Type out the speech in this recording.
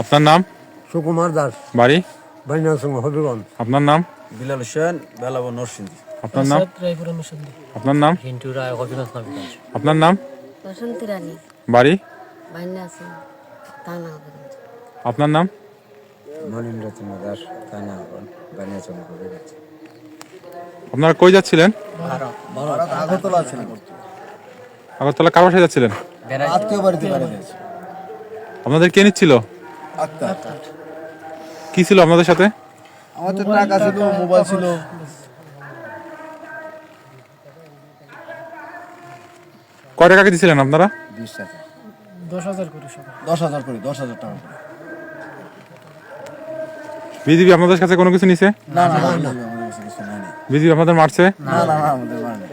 আপনার নাম? সুকুমার দাস। বাড়ি? বাইনার সঙ্গে হবিগঞ্জ। আপনার নাম? বিলাল হোসেন বেলাব নরসিংদী। আপনার নাম? আপনার নাম? হিন্টু রায় হবিগঞ্জ নবীগঞ্জ। আপনার নাম? বসন্তী রানী। বাড়ি? থানা হবিগঞ্জ। আপনার নাম? মনীন্দ্র চন্দ্র দাস থানা আপনারা কই যাচ্ছিলেন? আগরতলা আগরতলা কার বাসায় যাচ্ছিলেন? আত্মীয় বাড়িতে বাড়ি আপনাদের কে নিচ্ছিল? কি ছিল আপনাদের সাথে? আমাদের টাকা ছিল মোবাইল ছিল। কয় টাকা দিয়েছিলেন আপনারা? বিশ টাকা। দশ হাজার করে দশ হাজার করে দশ হাজার টাকা করে। বিজিবি আপনাদের কাছে কোনো কিছু নিছে? না না না আমাদের কাছে কিছু নাই বিজিবি আপনাদের মারছে? না না না আমাদের মানে